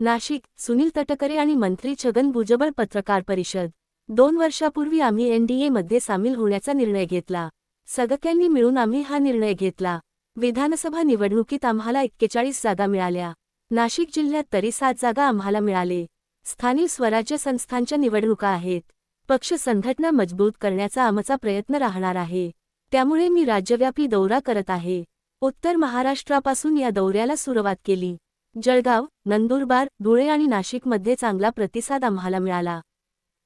नाशिक सुनील तटकरे आणि मंत्री छगन भुजबळ पत्रकार परिषद. दोन वर्षापूर्वी आम्ही एनडीए मध्ये सामील होण्याचा निर्णय घेतला. सगळ्यांनी मिळून आम्ही हा निर्णय घेतला. विधानसभा निवडणुकीत आम्हाला एक्केचाळीस जागा मिळाल्या. नाशिक जिल्ह्यात तरी सात जागा आम्हाला मिळाले. स्थानिक स्वराज्य संस्थांच्या निवडणुका आहेत. पक्ष संघटना मजबूत करण्याचा आमचा प्रयत्न राहणार आहे. त्यामुळे मी राज्यव्यापी दौरा करत आहे. उत्तर महाराष्ट्रापासून या दौऱ्याला सुरुवात केली. जळगाव नंदुरबार धुळे आणि नाशिकमध्ये चांगला प्रतिसाद आम्हाला मिळाला.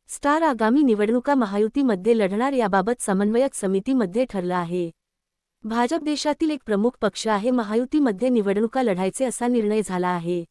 स्टार आगामी निवडणुका महायुतीमध्ये लढणार याबाबत समन्वयक समितीमध्ये ठरलं आहे. भाजप देशातील एक प्रमुख पक्ष आहे महायुतीमध्ये निवडणुका लढायचे असा निर्णय झाला आहे.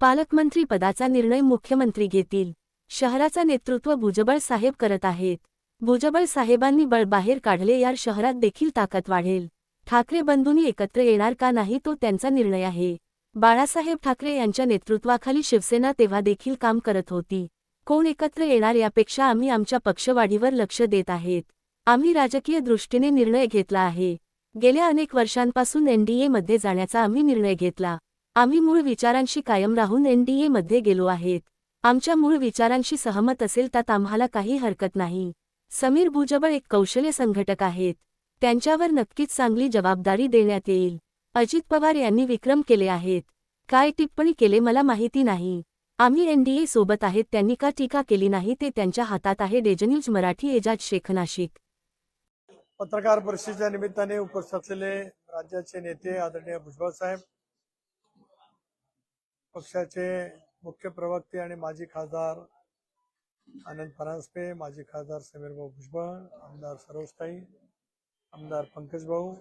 पालकमंत्री पदाचा निर्णय मुख्यमंत्री घेतील. शहराचा नेतृत्व भुजबळ साहेब करत आहेत. भुजबळ साहेबांनी बळ बाहेर काढले यार शहरात देखील ताकद वाढेल. ठाकरे बंधूंनी एकत्र येणार का नाही तो त्यांचा निर्णय आहे. बाळासाहेब ठाकरे यांच्या नेतृत्वाखाली शिवसेना तेव्हा देखील काम करत होती. कोण एकत्र येणार यापेक्षा आम्ही आमच्या पक्षवाढीवर लक्ष देत आहेत. आम्ही राजकीय दृष्टीने निर्णय घेतला आहे. गेल्या अनेक वर्षांपासून एनडीएमध्ये जाण्याचा आम्ही निर्णय घेतला. आम्ही मूळ विचारांशी कायम राहून एनडीएमध्ये गेलो आहेत. आमच्या मूळ विचारांशी सहमत असेल त्यात आम्हाला काही हरकत नाही. समीर भुजबळ एक कौशल्य संघटक आहेत. त्यांच्यावर नक्कीच चांगली जबाबदारी देण्यात येईल. अजित पवार यांनी विक्रम केले आहेत. काय टिप्पणी केले मला माहिती नाही. आम्ही एनडीए सोबत आहेत त्यांनी का टीका केली नाही ते त्यांच्या हातात आहे. डेजन्यूज मराठी एजाज शेख नाशिक. पत्रकार परिषदेच्या निमित्ताने उपस्थित असलेले राज्याचे नेते आदरणीय भुजबळ साहेब पक्षाचे मुख्य प्रवक्ते आणि माजी खासदार आनंद परांजपे माजी खासदार समीरभाऊ भुजबळ आमदार सरोजताई आमदार पंकज भाऊ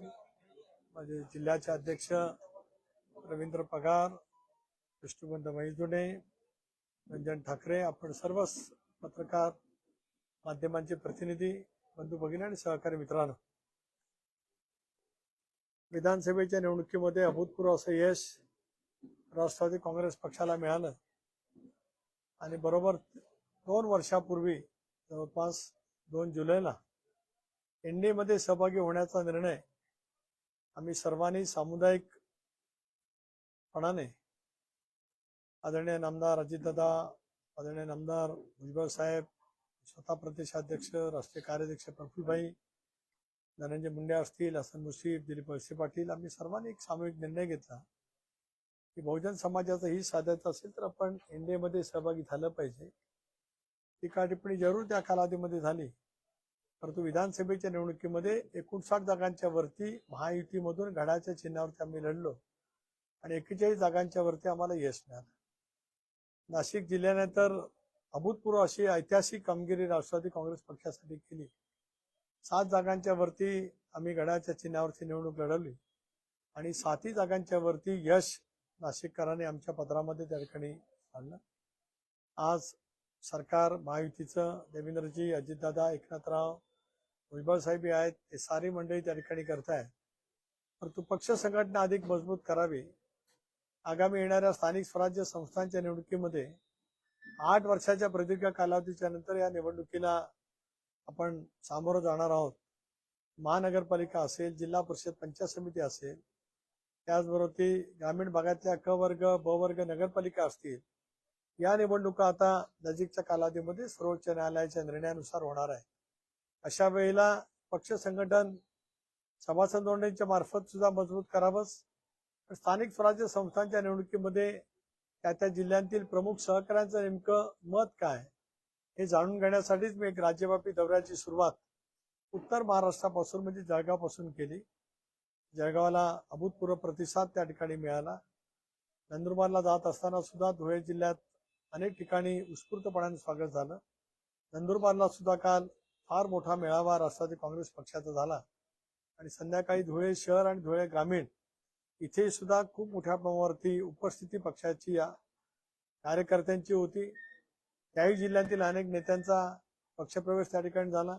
माझे जिल्ह्याचे अध्यक्ष रवींद्र पगार विष्णुबंध मैजुने रंजन ठाकरे आपण सर्वच पत्रकार माध्यमांचे प्रतिनिधी बंधू भगिनी आणि सहकारी मित्रांनो. विधानसभेच्या निवडणुकीमध्ये अभूतपूर्व असं यश राष्ट्रवादी काँग्रेस पक्षाला मिळालं. आणि बरोबर दोन वर्षापूर्वी जवळपास दोन जुलैला एनडीए मध्ये सहभागी होण्याचा निर्णय आम्ही सर्वांनी सामुदायिकपणाने आदरणीय नामदार अजितदादा आदरणीय नामदार भुजबळ साहेब स्वतः प्रदेशाध्यक्ष राष्ट्रीय कार्याध्यक्ष प्रफुलभाई धनंजय मुंडे असतील हसन मुश्रीफ दिलीप वळसे पाटील आम्ही सर्वांनी एक सामूहिक निर्णय घेतला की बहुजन समाजाचं ही साधायचं असेल तर आपण एनडीएमध्ये सहभागी झालं पाहिजे. टीका टिप्पणी जरूर त्या कालावधीमध्ये झाली. परंतु विधानसभेच्या निवडणुकीमध्ये एकोणसाठ जागांच्या वरती महायुतीमधून घडाच्या चिन्हावरती आम्ही लढलो आणि एकेचाळीस जागांच्या वरती आम्हाला यश मिळालं. नाशिक जिल्ह्याने तर अभूतपूर्व अशी ऐतिहासिक कामगिरी राष्ट्रवादी काँग्रेस पक्षासाठी केली. सात जागांच्या वरती आम्ही गडाच्या चिन्हावरती निवडणूक लढवली आणि सातही जागांच्या वरती यश नाशिककरांनी आमच्या पत्रामध्ये त्या ठिकाणी आणलं. आज सरकार महायुतीचं देवेंद्रजी अजितदादा एकनाथराव भुजबळसाहेब आहेत हे सारी मंडळी त्या ठिकाणी करतायत. परंतु पक्ष संघटना अधिक मजबूत करावी. आगामी येणाऱ्या स्थानिक स्वराज्य संस्थांच्या निवडणुकीमध्ये आठ वर्षाच्या प्रदीर्घ कालावधीच्या नंतर या निवडणुकीला आपण सामोरं जाणार आहोत. महानगरपालिका असेल जिल्हा परिषद पंचायत समिती असेल त्याचबरोबर ती ग्रामीण भागातल्या क वर्ग ब वर्ग नगरपालिका असतील या निवडणुका आता नजीकच्या कालावधीमध्ये सर्वोच्च न्यायालयाच्या निर्णयानुसार होणार आहे अशा वेळेला पक्ष संघटन सभासद नोंदणीच्या मार्फत सुद्धा मजबूत करावंच. स्थानिक स्वराज्य संस्थांच्या निवडणुकीमध्ये त्या त्या जिल्ह्यांतील प्रमुख सहकाऱ्यांचं नेमकं मत काय हे जाणून घेण्यासाठीच मी एक राज्यव्यापी दौऱ्याची सुरुवात उत्तर महाराष्ट्रापासून म्हणजे जळगावपासून केली. जळगावला अभूतपूर्व प्रतिसाद त्या ठिकाणी मिळाला. नंदुरबारला जात असताना सुद्धा धुळे जिल्ह्यात अनेक ठिकाणी उत्स्फूर्तपणाने स्वागत झालं. नंदुरबारला सुद्धा काल फार मोठा मेळावा राष्ट्रवादी काँग्रेस पक्षाचा झाला. आणि संध्याकाळी धुळे शहर आणि धुळे ग्रामीण इथे सुद्धा खूप मोठ्या प्रमाणावरती उपस्थिती पक्षाची या कार्यकर्त्यांची होती. त्याही जिल्ह्यातील अनेक नेत्यांचा पक्षप्रवेश त्या ठिकाणी झाला.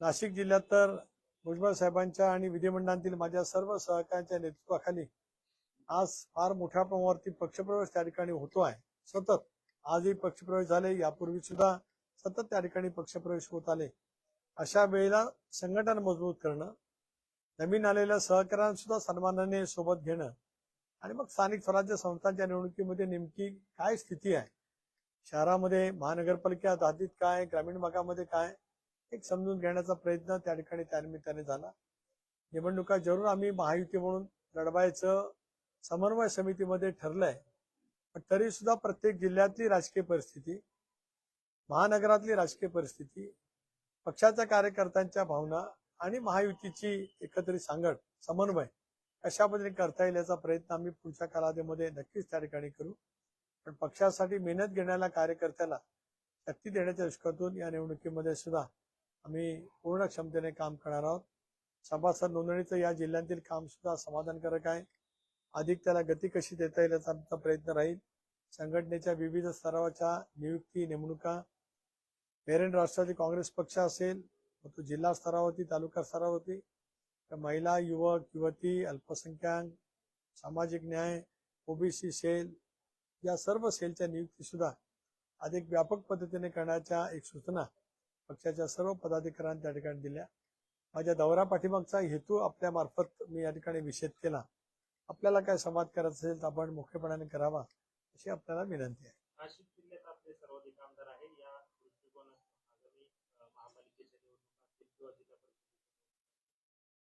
नाशिक जिल्ह्यात तर भुजबळ साहेबांच्या आणि विधिमंडळातील माझ्या सर्व सहकाऱ्यांच्या नेतृत्वाखाली आज फार मोठ्या प्रमाणावरती पक्षप्रवेश त्या ठिकाणी होतो आहे. सतत आजही पक्षप्रवेश झाले. यापूर्वी सुद्धा सतत त्या ठिकाणी पक्षप्रवेश होत आले. अशा वेळेला संघटन मजबूत करणं नवीन आलेल्या सहकाऱ्यांना सुद्धा सन्मानाने सोबत घेणं आणि मग स्थानिक स्वराज्य संस्थांच्या निवडणुकीमध्ये नेमकी काय स्थिती आहे? शहरामध्ये महानगरपालिका दादीत काय? ग्रामीण भागामध्ये काय? एक समजून घेण्याचा प्रयत्न त्या ठिकाणी त्यानिमित्ताने झाला. निवडणुका जरूर आम्ही महायुती म्हणून लढवायचं समन्वय समितीमध्ये ठरलंय. पण तरी सुद्धा प्रत्येक जिल्ह्यातली राजकीय परिस्थिती महानगरातली राजकीय परिस्थिती पक्षाच्या कार्यकर्त्यांच्या भावना आणि महायुतीची एकत्रित सांगड समन्वय कशा पद्धतीने करता येईल याचा प्रयत्न आम्ही पुढच्या कालावधीमध्ये नक्कीच त्या ठिकाणी करू. पण पक्षासाठी मेहनत घेण्याला कार्यकर्त्याला शक्ती देण्याच्या दृष्टीतून या निवडणुकीमध्ये सुद्धा आम्ही पूर्ण क्षमतेने काम करणार आहोत. सभासद नोंदणीचं या जिल्ह्यातील काम सुद्धा समाधानकारक आहे. अधिक त्याला गती कशी देता येईल याचा आमचा प्रयत्न राहील. संघटनेच्या विविध स्तरावरच्या नियुक्ती नेमणुका पेरेंट राष्ट्रवादी काँग्रेस पक्ष असेल मग तो जिल्हा स्तरावरती तालुका स्तरावरती. तर महिला युवक युवती अल्पसंख्याक सामाजिक न्याय ओबीसी सेल या सर्व सेलच्या नियुक्ती सुद्धा अधिक व्यापक पद्धतीने करण्याच्या एक सूचना पक्षाच्या सर्व पदाधिकाऱ्यांनी त्या ठिकाणी दिल्या. माझ्या दौरा पाठीमागचा हेतू आपल्या मार्फत मी या ठिकाणी विषेद केला. आपल्याला काय संवाद करायचा असेल तर आपण मुख्यपणाने करावा अशी आपल्याला विनंती आहे नाशिक जिल्ह्यात आपले सर्वाधिक आमदार आहे या दृष्टिकोनात आगामी अ, महापालिकेच्या निवडणुका असतील किंवा जिल्हा परिषदेच्या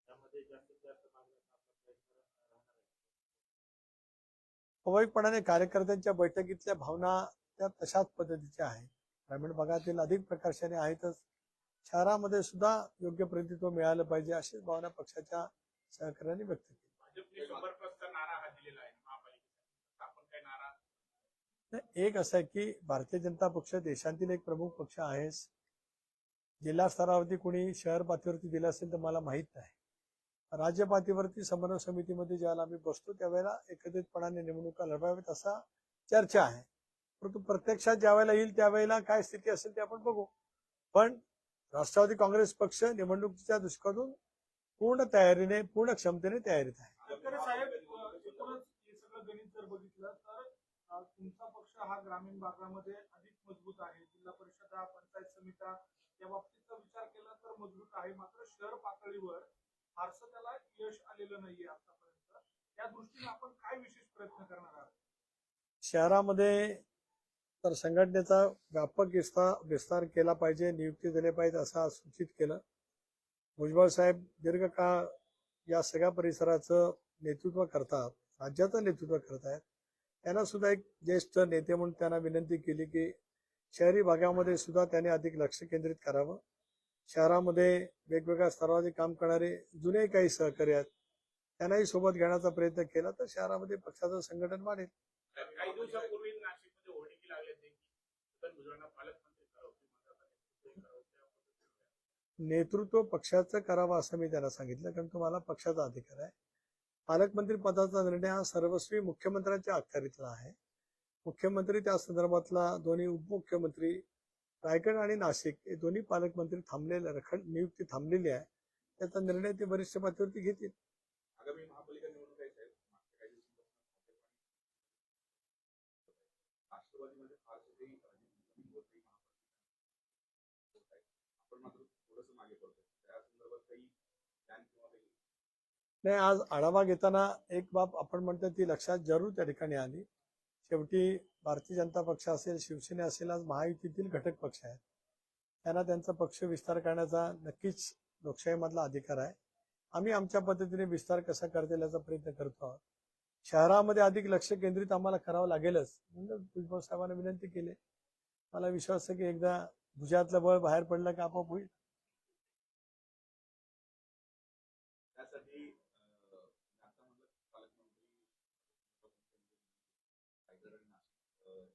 त्यामध्ये जास्तीत जास्त मागण्याचा आपला प्रयत्न राहणार आहे स्वाभाविकपणाने कार्यकर्त्यांच्या बैठकीतल्या भावना त्या तशाच पद्धतीच्या आहेत. ग्रामीण भागातील अधिक प्रकर्षाने आहेतच. शहरामध्ये सुद्धा योग्य प्रतिनिधित्व मिळालं पाहिजे अशीच भावना पक्षाच्या सहकार्याने व्यक्त केली. एक असं आहे की भारतीय जनता पक्ष देशातील एक प्रमुख पक्ष आहेच. जिल्हा स्तरावरती कोणी शहर पातळीवरती दिलं असेल तर मला माहीत नाही. राज्यपातीवरती समन्वय समितीमध्ये ज्यावेळेला आम्ही बसतो त्यावेळेला एकत्रितपणाने निवडणुका लढवाव्यात असा चर्चा आहे. परंतु प्रत्यक्षात ज्यावेळेला येईल त्यावेळेला काय स्थिती असेल ते आपण बघू. पण राष्ट्रवादी काँग्रेस पक्ष निवडणुकीच्या दृष्टीकोनातून पूर्ण तयारीने पूर्ण क्षमतेने तयारीत आहे. बघितलं तर तुमचा पक्ष हा ग्रामीण भागामध्ये अधिक मजबूत आहे. जिल्हा परिषदा पंचायत समित्या या बाबतीचा विचार केला तर मजबूत आहे. मात्र शहर पातळीवर फारसं त्याला यश आलेलं नाहीये आतापर्यंत. त्या दृष्टीने आपण काय विशेष प्रयत्न करणार आहात? शहरामध्ये तर संघटनेचा व्यापक विस्तार विस्तार केला पाहिजे नियुक्ती दिले पाहिजे असं सूचित केलं. भुजबळ साहेब दीर्घकाळ या सगळ्या परिसराचं नेतृत्व करतात राज्याचं नेतृत्व करत आहेत त्यांना सुद्धा एक ज्येष्ठ नेते म्हणून त्यांना विनंती केली की शहरी भागामध्ये सुद्धा त्यांनी अधिक लक्ष केंद्रित करावं. शहरामध्ये वेगवेगळ्या स्तरावरती काम करणारे जुने काही सहकारी आहेत त्यांनाही सोबत घेण्याचा प्रयत्न केला तर शहरामध्ये पक्षाचं संघटन वाढेल. काही दिवसापूर्वी नाशिकमध्ये होर्डिंग लागले नेतृत्व पक्षाचं करावं असं मी त्यांना सांगितलं कारण तुम्हाला पक्षाचा अधिकार आहे. पालकमंत्री पदाचा निर्णय हा सर्वस्वी मुख्यमंत्र्यांच्या अखत्यारीतला आहे. मुख्यमंत्री त्या संदर्भातला दोन्ही उपमुख्यमंत्री रायगड आणि नाशिक हे दोन्ही पालकमंत्री थांबलेले रखड नियुक्ती थांबलेली आहे. त्याचा निर्णय ते वरिष्ठ पातळीवरती घेतील. नाही आज आढावा घेताना एक बाब आपण म्हणतो ती लक्षात जरूर त्या ठिकाणी आली. शेवटी भारतीय जनता पक्ष असेल शिवसेना असेल आज महायुतीतील घटक पक्ष आहेत. त्यांना त्यांचा पक्ष विस्तार करण्याचा नक्कीच लोकशाहीमधला अधिकार आहे. आम्ही आमच्या पद्धतीने विस्तार कसा करता येईल याचा प्रयत्न करतो आहोत. शहरामध्ये अधिक लक्ष केंद्रित आम्हाला करावं लागेलच. म्हणून भुजबळ साहेबांना विनंती केली. मला विश्वास आहे की एकदा भुजातलं बळ बाहेर पडलं की आपोआप होईल त्यासाठी अं, आता म्हणलं पालकमंत्री रायगड आणि नाशिक अं,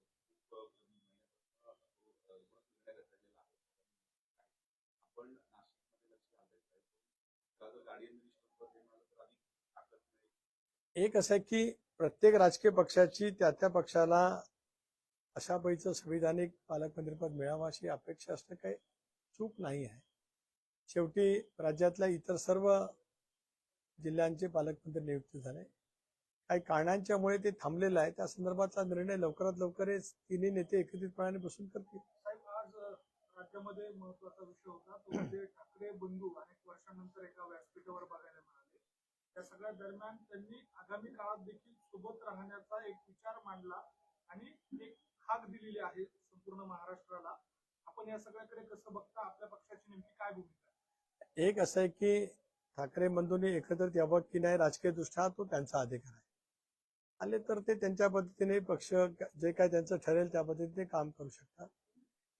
खूप महिन्यापासून तो, अं, एकूणच निर्णय रचलेला आहे आपण नाशिकमध्ये लक्ष घालायचं आहे का जर गाडी मिनिस्टर म्हणाल तर अधिक ताकद मिळेल एक असं आहे की प्रत्येक राजकीय पक्षाची त्या त्या पक्षाला अशा पैचं संविधानिक पालकमंत्रीपद मिळावं अशी अपेक्षा असणं काही चूक नाही आहे. शेवटी राज्यातल्या इतर सर्व जिल्ह्यांचे पालकमंत्री नियुक्त झाले. काही कारणांच्यामुळे ते थांबलेलं आहे. त्या संदर्भातला निर्णय लवकरात लवकर तिन्ही नेते एकत्रितपणाने बसून करतील. राज्यामध्ये महत्त्वाचा विषय होता. तो म्हणजे ठाकरे बंधू अनेक वर्षानंतर एका व्यासपीठावर बघायला त्या सगळ्या दरम्यान त्यांनी आगामी काळात देखील सोबत राहण्याचा एक विचार मांडला आणि एक हाक दिलेली आहे संपूर्ण महाराष्ट्राला. आपण या सगळ्याकडे कसं बघता आपल्या पक्षाची नेमकी काय भूमिका एक असं आहे की ठाकरे बंधूंनी एकत्रित यावं की नाही राजकीय दृष्ट्या तो त्यांचा अधिकार आहे. आले तर ते त्यांच्या पद्धतीने पक्ष जे काय त्यांचं ठरेल त्या पद्धतीने ते काम करू शकतात.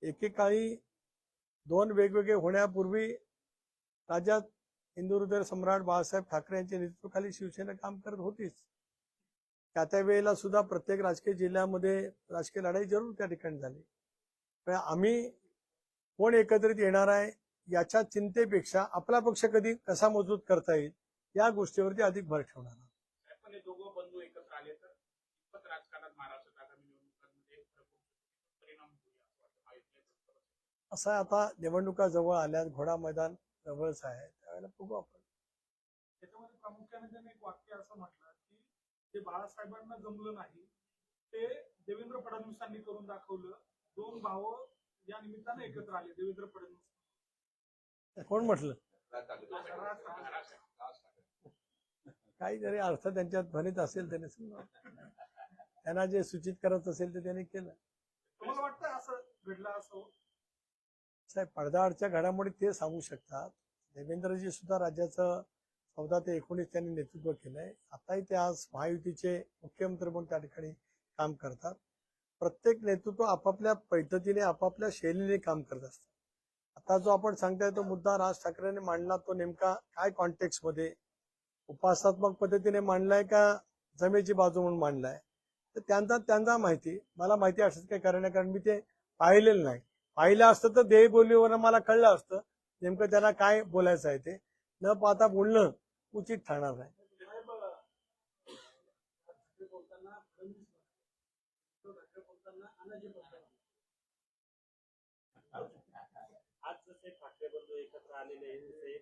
एकेकाळी दोन वेगवेगळे होण्यापूर्वी राज्यात हिंदू हृदय सम्राट बाळासाहेब ठाकरे यांच्या नेतृत्वाखाली शिवसेना काम करत होतीच. त्या त्या वेळेला सुद्धा प्रत्येक राजकीय जिल्ह्यामध्ये राजकीय लढाई जरूर त्या ठिकाणी झाली. पण आम्ही कोण एकत्रित येणार आहे याच्या चिंतेपेक्षा आपला पक्ष कधी कसा मजबूत करता येईल या गोष्टीवरती अधिक भर ठेवणार हे असं आता निवडणुका जवळ आल्यात घोडा मैदान जवळच आहे. त्यावेळेला बघू आपण त्याच्यामध्ये प्रामुख्याने त्यांनी एक वाक्य असं म्हटलं की जे बाळासाहेबांना जमलं नाही ते देवेंद्र फडणवीसांनी करून दाखवलं. दोन भाव या निमित्ताने एकत्र आले देवेंद्र फडणवीस. कोण म्हटलं. काहीतरी अर्थ त्यांच्यात ध्वनीत असेल त्याने समजा त्यांना जे सूचित करायचं असेल ते त्यांनी केलं. तुम्हाला वाटतं असं घडलं असं? साहेब पडद्याआडच्या घडामोडी ते सांगू शकतात. देवेंद्रजी सुद्धा राज्याचं चौदा ते एकोणीस त्यांनी नेतृत्व केलंय. आताही ते आज महायुतीचे मुख्यमंत्री म्हणून त्या ठिकाणी काम करतात. प्रत्येक नेतृत्व आपापल्या पद्धतीने आपापल्या शैलीने काम करत असतात आता जो आपण सांगताय तो मुद्दा राज ठाकरेंनी मांडला तो नेमका काय कॉन्टेक्स्टमध्ये उपासात्मक पद्धतीने मांडलाय का जमेची बाजू म्हणून मांडलाय? तर त्यांचा त्यांचा माहिती. मला माहिती असत काही कारण कारण मी ते पाहिलेलं नाही. पाहिलं असतं तर देहबोलीवर मला कळलं असतं. नेमकं त्याला काय बोलायचं आहे ते न पाहता बोलणं उचित ठरणार नाही. आज जसे ठाकरे बंधू एकत्र आलेले आहेत तसे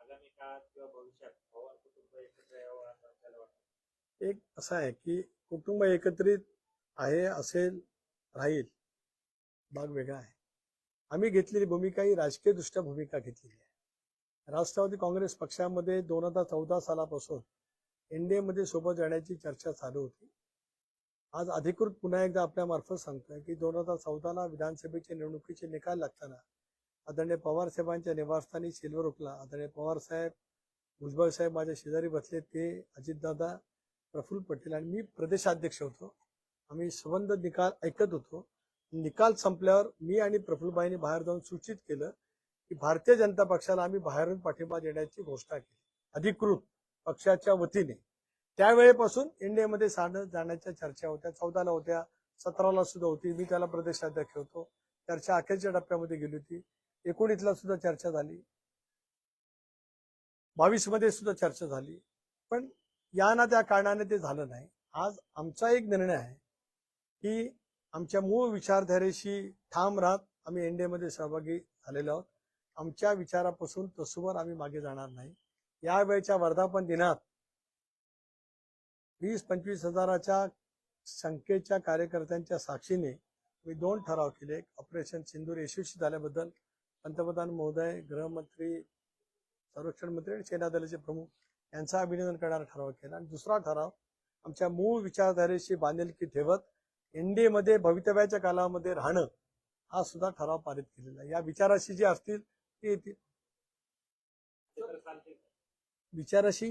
आगामी काळात किंवा भविष्यात पवार कुटुंब एकत्र यावं असं आपल्याला वाटतं एक असं आहे की कुटुंब एकत्रित आहे असेल राहील भाग वेगळा आहे. आम्ही घेतलेली भूमिका ही राजकीयदृष्ट्या भूमिका घेतलेली आहे. राष्ट्रवादी काँग्रेस पक्षामध्ये दोन हजार चौदा सालापासून इन डी एमध्ये सोबत जाण्याची चर्चा चालू होती. आज अधिकृत पुन्हा एकदा आपल्यामार्फत सांगतोय की दोन हजार चौदाला विधानसभेच्या निवडणुकीचे निकाल लागताना आदरणीय पवार साहेबांच्या निवासस्थानी सिल्वर उकला आदरणीय पवार साहेब भुजबळ साहेब माझ्या शेजारी बसले. ते अजितदादा प्रफुल्ल पटेल आणि मी प्रदेशाध्यक्ष होतो. आम्ही संबंध निकाल ऐकत होतो. निकाल संपल्यावर मी आणि प्रफुल्लबाईंनी बाहेर जाऊन सूचित केलं की भारतीय जनता पक्षाला आम्ही बाहेरून पाठिंबा देण्याची घोषणा केली. अधिकृत पक्षाच्या वतीने. त्यावेळेपासून इंडियामध्ये साधं जाण्याच्या चर्चा होत्या. चौदाला होत्या सतराला सुद्धा होती. मी त्याला प्रदेशाध्यक्ष होतो. चर्चा अखेरच्या टप्प्यामध्ये गेली होती. एकोणीसला सुद्धा चर्चा झाली. बावीसमध्ये सुद्धा चर्चा झाली. पण या ना त्या कारणाने ते झालं नाही. आज आमचा एक निर्णय आहे की आमच्या मूळ विचारधारेशी ठाम राहत आम्ही एनडीएमध्ये सहभागी झालेलो आहोत. आमच्या विचारापासून तसूवर आम्ही मागे जाणार नाही. यावेळच्या वर्धापन दिनात वीस पंचवीस हजाराच्या संख्येच्या कार्यकर्त्यांच्या साक्षीने मी दोन ठराव केले. एक ऑपरेशन सिंदूर यशस्वी झाल्याबद्दल पंतप्रधान महोदय गृहमंत्री संरक्षण मंत्री आणि सेना दलाचे प्रमुख यांचा अभिनंदन करणारा ठराव केला. आणि दुसरा ठराव आमच्या मूळ विचारधारेशी बांधिलकी ठेवत एनडीए मध्ये भवितव्याच्या कालामध्ये राहणं हा सुद्धा ठराव पारित केलेला आहे. या विचाराशी जे असतील ते येतील. विचाराशी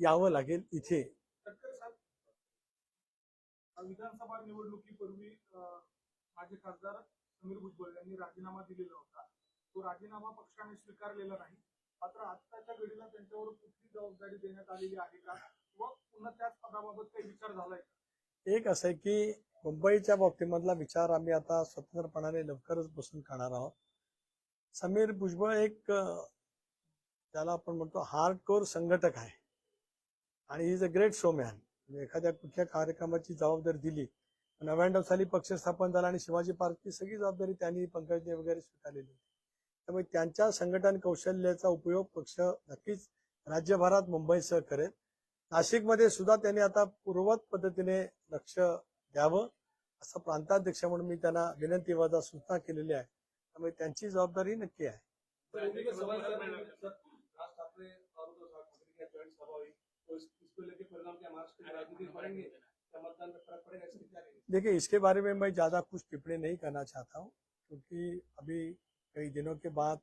यावं लागेल इथे. विधानसभा निवडणुकीपूर्वी माजी खासदार समीर भुजबळ यांनी राजीनामा दिलेला होता. तो राजीनामा पक्षाने स्वीकारलेला नाही. मात्र आत्ताच्या घडीला त्यांच्यावर कुठली जबाबदारी देण्यात आलेली आहे का? व पुन्हा त्याच पदाबाबत काही विचार झालाय एक असं आहे की मुंबईच्या बाबतीमधला विचार आम्ही आता स्वतंत्रपणाने लवकरच बसून करणार आहोत. समीर भुजबळ एक त्याला आपण म्हणतो हार्ड कोर संघटक आहे. आणि इज अ ग्रेट शोमॅन एखाद्या कुठल्या कार्यक्रमाची जबाबदारी दिली नव्याण्णव साली पक्ष स्थापन झाला आणि शिवाजी पार्कची सगळी जबाबदारी त्यांनी पंकजने वगैरे स्वीकारलेली होती. त्यामुळे त्यांच्या संघटन कौशल्याचा उपयोग पक्ष नक्कीच राज्यभरात मुंबईसह करेल. नाशिकमध्ये सुद्धा त्यांनी आता पूर्वत पद्धतीने लक्ष द्यावं असं प्रांताध्यक्ष म्हणून मी त्यांना विनंती वजा सूचना केलेली आहे. त्यामुळे त्यांची जबाबदारी नक्की आहे. क्या रहेगी देखिए इसके बारे में मैं ज़्यादा कुछ टिप्पणी नहीं करना चाहता हूँ क्योंकि अभी कई दिनों के बाद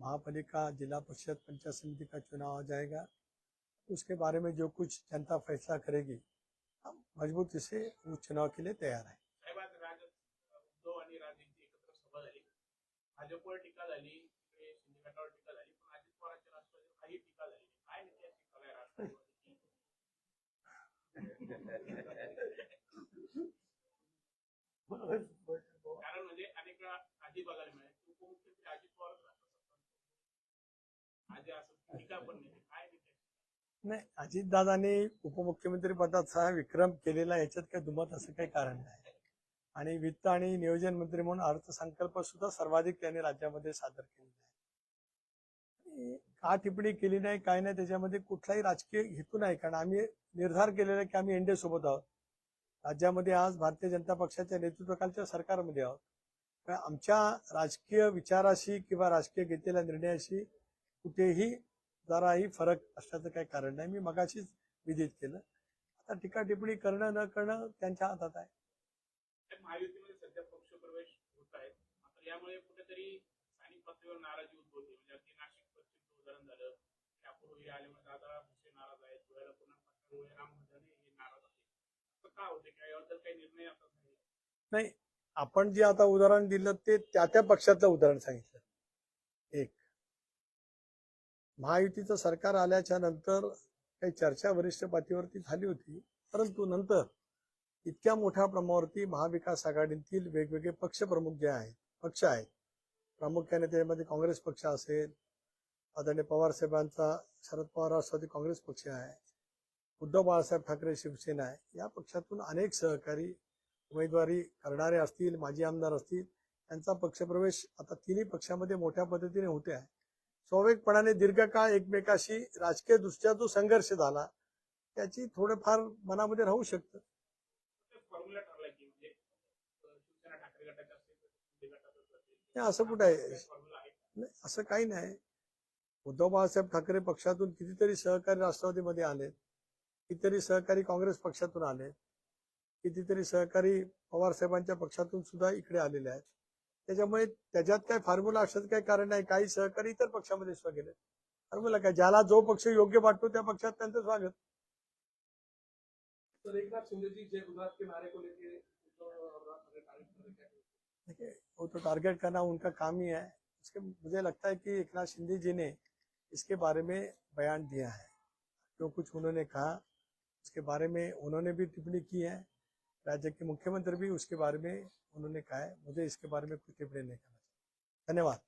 महापालिका जिला परिषद पंचायत समिति का चुनाव आ जाएगा। उसके बारे में जो कुछ जनता फैसला करेगी हम मजबूती से उस चुनाव के लिए तैयार है। आणि राज झाली. टीका काही टीका झाली काय कारण म्हणजे अनेक वेळा बघायला मिळेल उपमुख्यमंत्री अजित पवार असं टीका पण नाही नाही अजितदादांनी उपमुख्यमंत्री पदाचा विक्रम केलेला याच्यात काही दुमत असं काही कारण नाही. आणि वित्त आणि नियोजन मंत्री म्हणून अर्थसंकल्प सुद्धा सर्वाधिक त्यांनी राज्यामध्ये सादर केलेला आहे. का टिप्पणी केली नाही काय नाही त्याच्यामध्ये कुठलाही राजकीय हेतू नाही. कारण आम्ही निर्धार केलेला आहे की आम्ही एनडीए सोबत आहोत. राज्यामध्ये आज भारतीय जनता पक्षाच्या नेतृत्वाखालच्या सरकारमध्ये आहोत. आमच्या राजकीय विचाराशी किंवा राजकीय घेतलेल्या निर्णयाशी कुठेही जराही फरक असण्याचं काही कारण नाही. मी मगाशीच विदित केलं. आता टीका टिप्पणी करणं न करणं त्यांच्या हातात आहे. त्या महायुतीमध्ये सध्या पक्षप्रवेश होत आहेत मात्र यामुळे कुठेतरी स्थानिक पातळीवर नाराजी उद्भवते म्हणजे अगदी नाशिक पश्चिमचं उदाहरण झालं. त्यापूर्वी आल्यामुळे दादा भुसे नाराज आहेत. धुळ्याला पुन्हा पक्षामुळे राम भजने हे नाराज आहेत. असं का होते किंवा याबद्दल काही निर्णय आता झाले नाही आपण जे आता उदाहरण दिलं ते त्या त्या पक्षातलं उदाहरण सांगितलं. एक. महायुतीचं सरकार आल्याच्यानंतर काही चर्चा वरिष्ठ पातळीवरती झाली होती. परंतु नंतर इतक्या मोठ्या प्रमाणावरती महाविकास आघाडीतील वेगवेगळे पक्ष प्रमुख जे आहेत पक्ष आहेत प्रामुख्याने त्यामध्ये काँग्रेस पक्ष असेल आदरणीय पवारसाहेबांचा शरद पवार राष्ट्रवादी काँग्रेस पक्ष आहे उद्धव बाळासाहेब ठाकरे शिवसेना आहे या पक्षातून अनेक सहकारी उमेदवारी करणारे असतील माजी आमदार असतील त्यांचा पक्षप्रवेश आता तिन्ही पक्षामध्ये मोठ्या पद्धतीने होते आहे स्वाभाविकपणाने दीर्घकाळ एकमेकाशी राजकीय दृष्ट्या जो संघर्ष झाला त्याची थोडंफार मनामध्ये राहू शकतं. म्हणजे असं कुठं आहे? असं काही नाही. उद्धव बाळासाहेब ठाकरे पक्षातून कितीतरी सहकारी राष्ट्रवादीमध्ये आले कितीतरी सहकारी काँग्रेस पक्षातून आले कितीतरी सहकारी पवार साहेबांच्या पक्षातून सुद्धा इकडे आलेले आहेत. त्याच्यामुळे त्याच्यात काय फॉर्म्युला काही कारण नाही. काही सहकारी इतर पक्षामध्ये सुद्धा गेले फॉर्म्युला काय? ज्याला जो पक्ष योग्य वाटतो त्या पक्षात त्यांचं स्वागत. वो तो टारगेट करना उनका काम ही है. इसके मुझे लगता है कि एक नाथ शिंदे जी ने इसके बारे में बयान दिया है। जो कुछ उन्होंने कहा उसके बारे में उन्होंने भी टिप्पणी की है। राज्य के मुख्यमंत्री भी उसके बारे में उन्होंने कहा है मुझे इसके बारे में कुछ टिप्पणी नहीं करना चाहिए। धन्यवाद।